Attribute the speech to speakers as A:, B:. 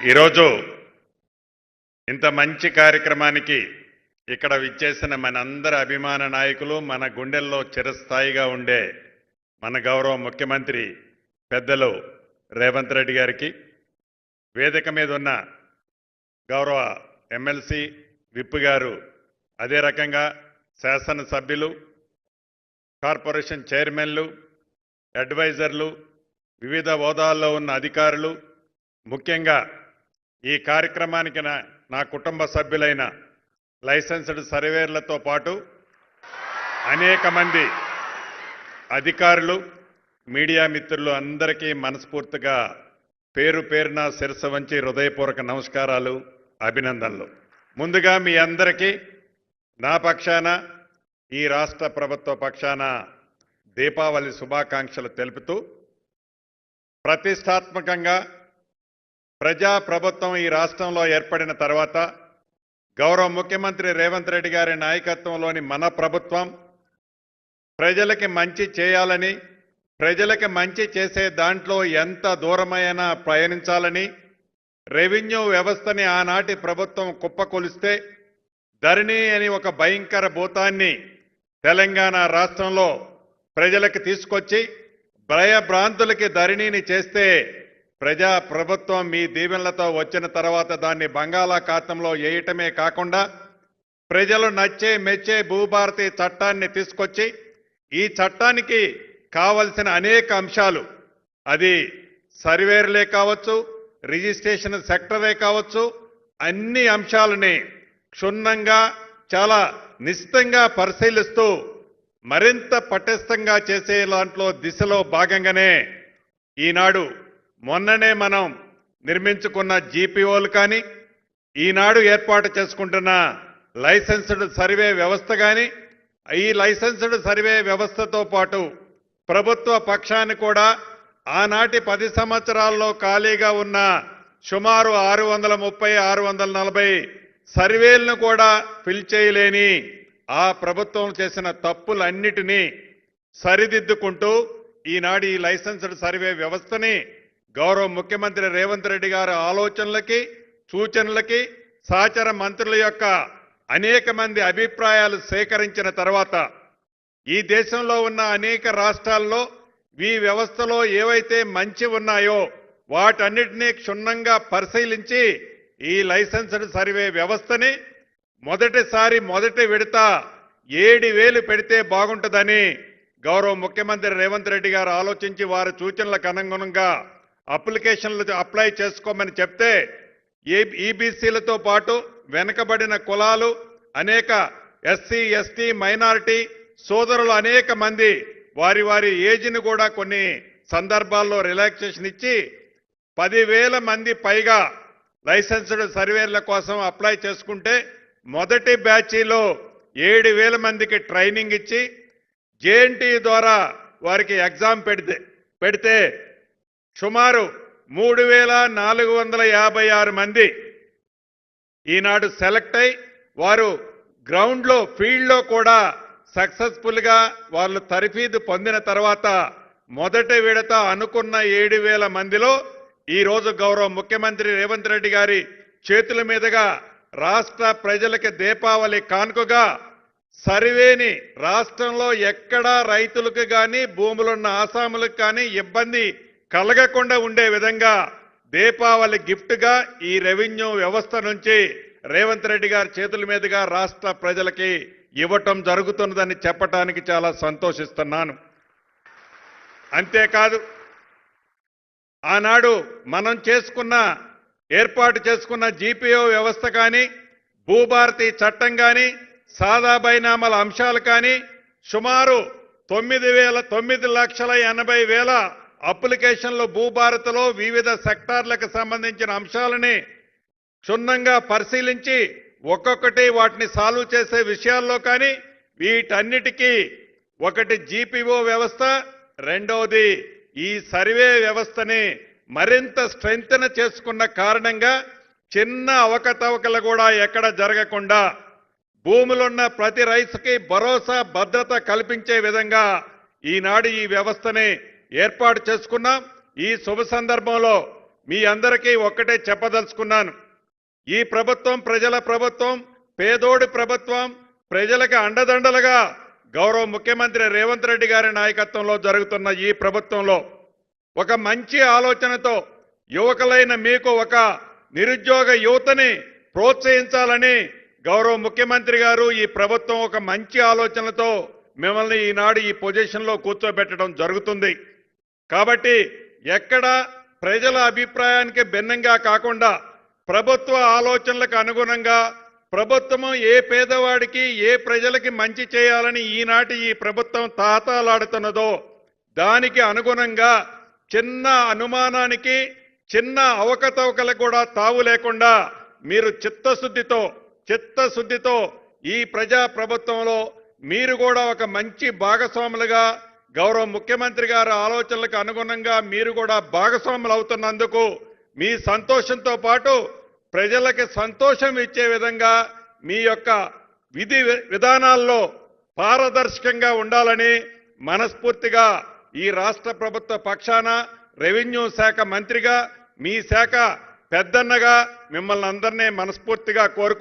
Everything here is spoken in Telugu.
A: ఈరోజు ఇంత మంచి కార్యక్రమానికి ఇక్కడ విచ్చేసిన మనందరి అభిమాన నాయకులు మన గుండెల్లో చిరస్థాయిగా ఉండే మన గౌరవ ముఖ్యమంత్రి పెద్దలు రేవంత్ రెడ్డి గారికి వేదిక మీద ఉన్న గౌరవ ఎమ్మెల్సీ విప్ గారు అదే రకంగా శాసనసభ్యులు కార్పొరేషన్ చైర్మన్లు అడ్వైజర్లు వివిధ హోదాల్లో ఉన్న అధికారులు ముఖ్యంగా ఈ కార్యక్రమానికి నా నా కుటుంబ సభ్యులైన లైసెన్స్డ్ సర్వేర్లతో పాటు అనేక మంది అధికారులు మీడియా మిత్రులు అందరికీ మనస్ఫూర్తిగా పేరు పేరున శిరస వంచి హృదయపూర్వక నమస్కారాలు అభినందనలు. ముందుగా మీ అందరికీ నా పక్షాన ఈ రాష్ట్ర ప్రభుత్వ పక్షాన దీపావళి శుభాకాంక్షలు తెలుపుతూ ప్రతిష్టాత్మకంగా ప్రజా ప్రభుత్వం ఈ రాష్ట్రంలో ఏర్పడిన తర్వాత గౌరవ ముఖ్యమంత్రి రేవంత్ రెడ్డి గారి నాయకత్వంలోని మన ప్రభుత్వం ప్రజలకి మంచి చేయాలని ప్రజలకి మంచి చేసే దాంట్లో ఎంత దూరమైనా ప్రయాణించాలని రెవెన్యూ వ్యవస్థని ఆనాటి ప్రభుత్వం కుప్పకొలిస్తే ధరణి అని ఒక భయంకర భూతాన్ని తెలంగాణ రాష్ట్రంలో ప్రజలకు తీసుకొచ్చి భయభ్రాంతులకి ధరణిని చేస్తే ప్రజా ప్రభుత్వం మీ దీవెనలతో వచ్చిన తర్వాత దాన్ని బంగాళాఖాతంలో వేయటమే కాకుండా ప్రజలు నచ్చే మెచ్చే భూభారతి చట్టాన్ని తీసుకొచ్చి ఈ చట్టానికి కావలసిన అనేక అంశాలు అది సర్వేర్లే కావచ్చు రిజిస్ట్రేషన్ సెక్టరే కావచ్చు అన్ని అంశాలని క్షుణ్ణంగా చాలా నిశ్చితంగా పరిశీలిస్తూ మరింత పటిష్టంగా చేసే దాంట్లో దిశలో భాగంగానే ఈనాడు మొన్ననే మనం నిర్మించుకున్న జీపీఓలు కానీ ఈనాడు ఏర్పాటు చేసుకుంటున్న లైసెన్స్డ్ సర్వే వ్యవస్థ కానీ ఈ లైసెన్స్డ్ సర్వే వ్యవస్థతో పాటు ప్రభుత్వ పక్షాన్ని కూడా ఆనాటి పది సంవత్సరాల్లో ఖాళీగా ఉన్న సుమారు ఆరు వందల ముప్పై ఆరు వందల నలభై సర్వేలను కూడా ఫిల్ చేయలేని ఆ ప్రభుత్వం చేసిన తప్పులన్నిటినీ సరిదిద్దుకుంటూ ఈనాడు ఈ లైసెన్స్డ్ సర్వే వ్యవస్థని గౌరవ ముఖ్యమంత్రి రేవంత్ రెడ్డి గారి ఆలోచనలకి సూచనలకి సహచర మంత్రుల యొక్క అనేక మంది అభిప్రాయాలు సేకరించిన తర్వాత ఈ దేశంలో ఉన్న అనేక రాష్ట్రాల్లో ఈ వ్యవస్థలో ఏవైతే మంచి ఉన్నాయో వాటన్నిటినీ క్షుణ్ణంగా పరిశీలించి ఈ లైసెన్స్డ్ సర్వే వ్యవస్థని మొదటిసారి మొదటి విడత ఏడు వేలు పెడితే బాగుంటుందని గౌరవ ముఖ్యమంత్రి రేవంత్ రెడ్డి గారు ఆలోచించి వారి సూచనలకు అనుగుణంగా అప్లికేషన్లు అప్లై చేసుకోమని చెప్తే ఏ ఈబీసీలతో పాటు వెనుకబడిన కులాలు అనేక ఎస్సీ ఎస్టీ మైనారిటీ సోదరులు అనేక మంది వారి వారి ఏజ్ని కూడా కొన్ని సందర్భాల్లో రిలాక్సేషన్ ఇచ్చి పదివేల మంది పైగా లైసెన్స్డ్ సర్వేర్ల కోసం అప్లై చేసుకుంటే మొదటి బ్యాచీలో ఏడు వేల మందికి ట్రైనింగ్ ఇచ్చి జేఎన్టీ ద్వారా వారికి ఎగ్జామ్ పెడితే పెడితే సుమారు మూడు వేల నాలుగు వందల యాభై ఆరు మంది ఈనాడు సెలెక్ట్ అయి వారు గ్రౌండ్లో ఫీల్డ్లో కూడా సక్సెస్ఫుల్గా వాళ్ళు తరఫీదు పొందిన తర్వాత మొదటి విడత అనుకున్న ఏడు వేల మందిలో ఈ రోజు గౌరవ ముఖ్యమంత్రి రేవంత్ రెడ్డి గారి చేతుల మీదుగా రాష్ట్ర ప్రజలకి దీపావళి కానుకగా సర్వేని రాష్ట్రంలో ఎక్కడా రైతులకు కానీ భూములున్న ఆసాములకు కానీ ఇబ్బంది కలగకుండా ఉండే విధంగా దీపావళి గిఫ్ట్గా ఈ రెవెన్యూ వ్యవస్థ నుంచి రేవంత్ రెడ్డి గారి చేతుల మీదుగా రాష్ట్ర ప్రజలకి ఇవ్వటం జరుగుతున్నదని చెప్పటానికి చాలా సంతోషిస్తున్నాను. అంతేకాదు ఆనాడు మనం చేసుకున్న ఏర్పాటు చేసుకున్న జీపీఓ వ్యవస్థ కానీ భూభారతి చట్టం కానీ సాదా బైనామాల అంశాలు కానీ సుమారు తొమ్మిది వేల తొమ్మిది లక్షల ఎనభై వేల అప్లికేషన్లు భూభారత్లో వివిధ సెక్టార్లకు సంబంధించిన అంశాలని క్షుణ్ణంగా పరిశీలించి ఒక్కొక్కటి వాటిని సాల్వ్ చేసే విషయాల్లో కానీ వీటన్నిటికీ ఒకటి జీపీఓ వ్యవస్థ రెండవది ఈ సర్వే వ్యవస్థని మరింత స్ట్రెంగ్తన చేసుకున్న కారణంగా చిన్న అవకతవకలు కూడా ఎక్కడ జరగకుండా భూములున్న ప్రతి రైతుకి భరోసా భద్రత కల్పించే విధంగా ఈనాడు ఈ వ్యవస్థని ఏర్పాటు చేసుకున్నాం. ఈ శుభ సందర్భంలో మీ అందరికీ ఒక్కటే చెప్పదలుచుకున్నాను. ఈ ప్రభుత్వం ప్రజల ప్రభుత్వం పేదోడి ప్రభుత్వం ప్రజలకు అండదండలుగా గౌరవ ముఖ్యమంత్రి రేవంత్ రెడ్డి గారి నాయకత్వంలో జరుగుతున్న ఈ ప్రభుత్వంలో ఒక మంచి ఆలోచనతో యువకులైన మీకు ఒక నిరుద్యోగ యువతని ప్రోత్సహించాలని గౌరవ ముఖ్యమంత్రి గారు ఈ ప్రభుత్వం ఒక మంచి ఆలోచనతో మిమ్మల్ని ఈనాడు ఈ పొజిషన్లో కూర్చోబెట్టడం జరుగుతుంది. కాబట్టి ఎక్కడ ప్రజల అభిప్రాయానికి భిన్నంగా కాకుండా ప్రభుత్వ ఆలోచనలకు అనుగుణంగా ప్రభుత్వం ఏ పేదవాడికి ఏ ప్రజలకి మంచి చేయాలని ఈనాటి ఈ ప్రభుత్వం తాతాలాడుతున్నదో దానికి అనుగుణంగా చిన్న అనుమానానికి చిన్న అవకతవకలకు కూడా తావు లేకుండా మీరు చిత్తశుద్ధితో చిత్తశుద్ధితో ఈ ప్రజా ప్రభుత్వంలో మీరు కూడా ఒక మంచి భాగస్వాములుగా గౌరవ ముఖ్యమంత్రి గారి ఆలోచనలకు అనుగుణంగా మీరు కూడా భాగస్వాములు అవుతున్నందుకు మీ సంతోషంతో పాటు ప్రజలకి సంతోషం ఇచ్చే విధంగా మీ యొక్క విధి వి- విధానాల్లో పారదర్శకంగా ఉండాలని మనస్ఫూర్తిగా ఈ రాష్ట్ర ప్రభుత్వ పక్షాన రెవెన్యూ శాఖ మంత్రిగా మీ శాఖ పెద్దన్నగా మిమ్మల్ని అందరినీ మనస్ఫూర్తిగా కోరుకు